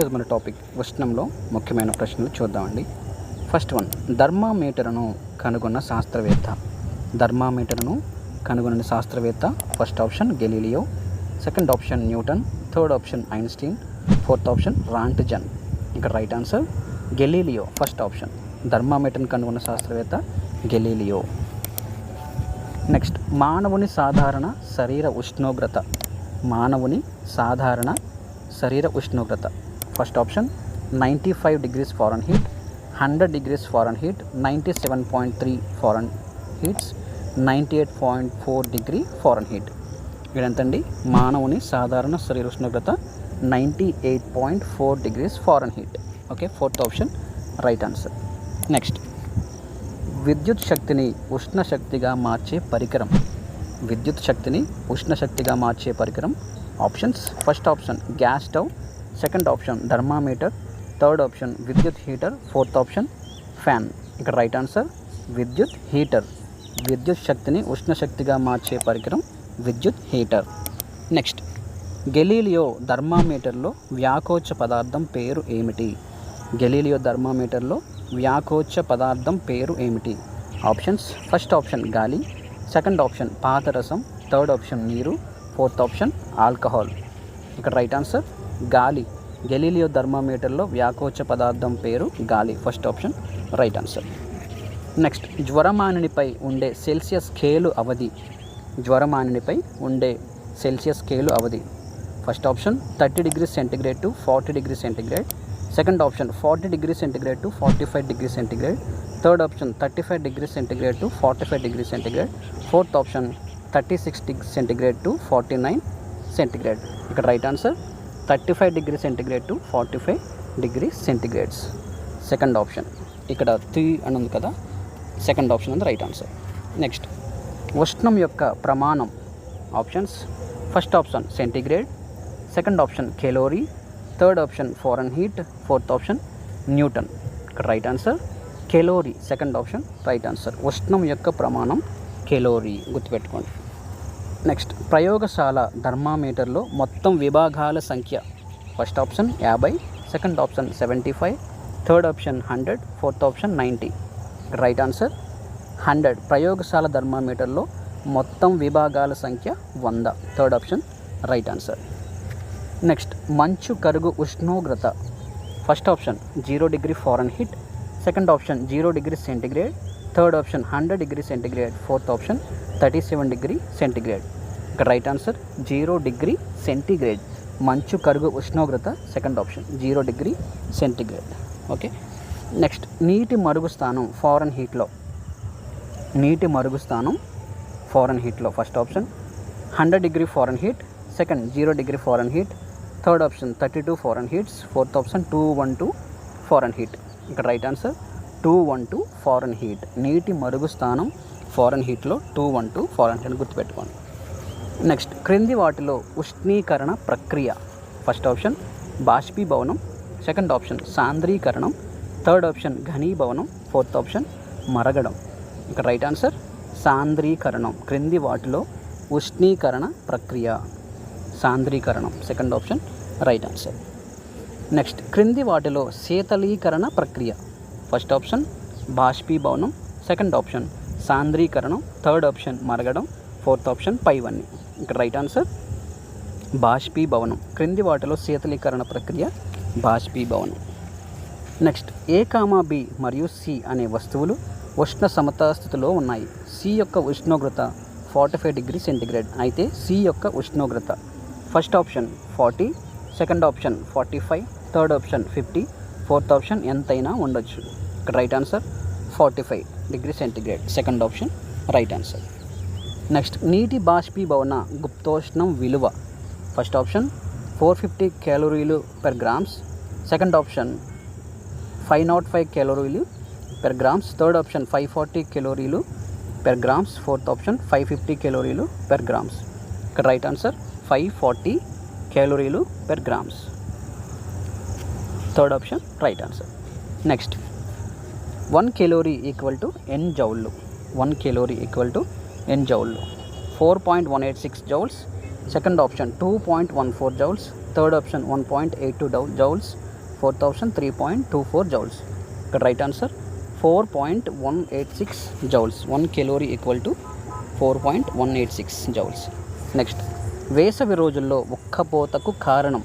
ఈరోజు మన టాపిక్ ఉష్ణంలో ముఖ్యమైన ప్రశ్నలు చూద్దామండి. ఫస్ట్ వన్ ధర్మామీటర్ను కనుగొన్న శాస్త్రవేత్త. ధర్మామీటర్ను కనుగొన్న శాస్త్రవేత్త first option Galileo second option Newton third option Einstein fourth option Roentgen. ఇక్కడ right answer Galileo first option. ధర్మామీటర్ను కనుగొన్న శాస్త్రవేత్త గెలీలియో. నెక్స్ట్ మానవుని సాధారణ శరీర ఉష్ణోగ్రత. మానవుని సాధారణ శరీర ఉష్ణోగ్రత. First option ninety five degrees Fahrenheit hundred degrees Fahrenheit ninety seven point three Fahrenheits ninety eight point four degree Fahrenheit. ఇదంతండి? మానవుని సాధారణ శరీర ఉష్ణోగ్రత ninety eight point four degrees Fahrenheit. Okay fourth option right answer. Next విద్యుత్ శక్తిని ఉష్ణ శక్తిగా మార్చే పరికరం. విద్యుత్ శక్తిని ఉష్ణ శక్తిగా మార్చే పరికరం. Options first option gas stove second option thermometer third option విద్యుత్ హీటర్ ఫోర్త్ ఆప్షన్ ఫ్యాన్. ఇక్కడ రైట్ ఆన్సర్ విద్యుత్ హీటర్. విద్యుత్ శక్తిని ఉష్ణ శక్తిగా మార్చే పరికరం విద్యుత్ హీటర్. నెక్స్ట్ గెలీలియో థర్మామీటర్లో వ్యాకోచ పదార్థం పేరు ఏమిటి? గెలీలియో థర్మామీటర్లో వ్యాకోచ పదార్థం పేరు ఏమిటి? ఆప్షన్స్ ఫస్ట్ ఆప్షన్ గాలి సెకండ్ ఆప్షన్ పాతరసం థర్డ్ ఆప్షన్ నీరు ఫోర్త్ ఆప్షన్ ఆల్కహాల్. ఇక్కడ రైట్ ఆన్సర్ గాలి. గెలీలియో థర్మామీటర్లో వ్యాకోచ పదార్థం పేరు గాలి. First option right answer. Next జ్వరమానినిపై ఉండే సెల్సియస్ స్కేలు అవధి. జ్వరమానినిపై ఉండే Celsius scale Awadhi. First option thirty degree centigrade to forty degree centigrade. Second option forty degree centigrade to forty five degree centigrade. Third option thirty five degree centigrade to forty five degree centigrade. Fourth option thirty six degree centigrade to forty nine centigrade. ఇక్కడ right answer thirty five degree centigrade to forty five degree centigrades second option ఇక్కడ three అని ఉంది కదా. Second option ఉంది right answer next ఉష్ణం యొక్క ప్రమాణం. Options first option centigrade second option calorie third option Fahrenheit fourth option Newton ఇక్కడ right answer calorie second option right answer ఉష్ణం యొక్క ప్రమాణం కెలోరీ గుర్తుపెట్టుకోండి. నెక్స్ట్. ప్రయోగశాల థర్మామీటర్లో మొత్తం విభాగాల సంఖ్య. ఫస్ట్ ఆప్షన్ యాభై second option seventy five third option hundred fourth option ninety. Right answer hundred. ప్రయోగశాల థర్మామీటర్లో మొత్తం విభాగాల సంఖ్య వంద. Third option right answer. Next మంచు కరుగు ఉష్ణోగ్రత. First option zero degree Fahrenheit second option zero degree centigrade third option hundred degree centigrade fourth option thirty seven degree centigrade ఇక్కడ right answer zero degree centigrade మంచు కరుగు ఉష్ణోగ్రత second option zero degree centigrade okay next నీటి మరుగు స్థానం ఫారెన్ హీట్లో నీటి మరుగు స్థానం ఫారెన్ హీట్లో first option hundred degree Fahrenheit second zero degree Fahrenheit third option thirty two Fahrenheits fourth option two one two Fahrenheit ఇక్కడ right answer two one two Fahrenheit నీటి మరుగు స్థానం ఫారెన్ హీట్లో two one two Fahrenheit గుర్తుపెట్టుకోండి. Next క్రింది వాటిలో ఉష్ణీకరణ ప్రక్రియ. ఫస్ట్ ఆప్షన్ బాష్పీభవనం. సెకండ్ ఆప్షన్ సాంద్రీకరణం. థర్డ్ ఆప్షన్ ఘనీభవనం. ఫోర్త్ ఆప్షన్ మరగడం. ఇక్కడ రైట్ ఆన్సర్ సాంద్రీకరణం. క్రింది వాటిలో ఉష్ణీకరణ ప్రక్రియ. సాంద్రీకరణం. Second option right answer next క్రింది వాటిలో శీతలీకరణ ప్రక్రియ. ఫస్ట్ ఆప్షన్ బాష్పీభవనం సెకండ్ ఆప్షన్ సాంద్రీకరణం థర్డ్ ఆప్షన్ మరగడం ఫోర్త్ ఆప్షన్ పైవన్నీ ఇక్కడ రైట్ ఆన్సర్? బాష్పీభవనం. క్రింది వాటిలో శీతలీకరణ ప్రక్రియ బాష్పీభవనం. నెక్స్ట్ ఏ కామా బి మరియు సి అనే వస్తువులు ఉష్ణ సమతా స్థితిలో ఉన్నాయి. సి యొక్క ఉష్ణోగ్రత ఫార్టీ ఫైవ్ డిగ్రీ సెంటిగ్రేడ్. అయితే సి యొక్క ఉష్ణోగ్రత first option forty second option forty five third option fifty fourth option ఎంతైనా ఉండొచ్చు. ఇక్కడ right answer forty five degree centigrade. Second option right answer next నీటి బాష్పీభవన గుప్తోష్ణం విలువ. ఫస్ట్ ఆప్షన్ ఫోర్ ఫిఫ్టీ క్యాలరీలు per grams second option five nought five క్యాలరీలు per grams third option five forty కెలోరీలు per grams fourth option five fifty కెలోరీలు per grams ఇక్కడ right answer five forty క్యాలరీలు per grams third option right answer. Next one calorie equal to N జౌళ్ళు. One calorie equal to N జౌళ్ళు. Four point one eight six joules. Second option two point one four joules. Third option one point eight two dough joules. Fourth option three point two four joules. ఇక్కడ right answer four point one eight six joules. One calorie equal to four point one eight six joules. Next వేసవి రోజుల్లో ఉక్కపోతకు కారణం.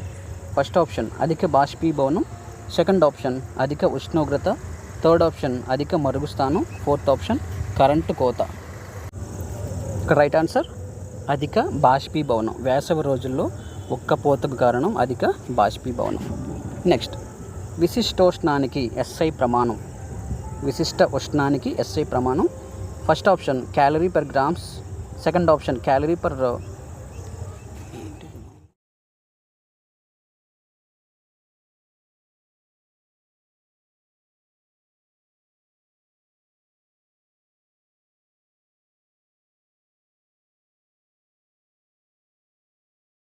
First option అధిక బాష్పీభవనం. Second option అధిక ఉష్ణోగ్రత. Third option అధిక మరుగుస్థానం. Fourth option current కోత. ఇక్కడ రైట్ ఆన్సర్ అధిక బాష్పీభవనం. వేసవి రోజుల్లో ఉక్కపోతకు కారణం అధిక బాష్పీభవనం. నెక్స్ట్ విశిష్టోష్ణానికి ఎస్ఐ ప్రమాణం. విశిష్ట ఉష్ణానికి ఎస్ఐ ప్రమాణం. First option calorie per grams. Second option calorie per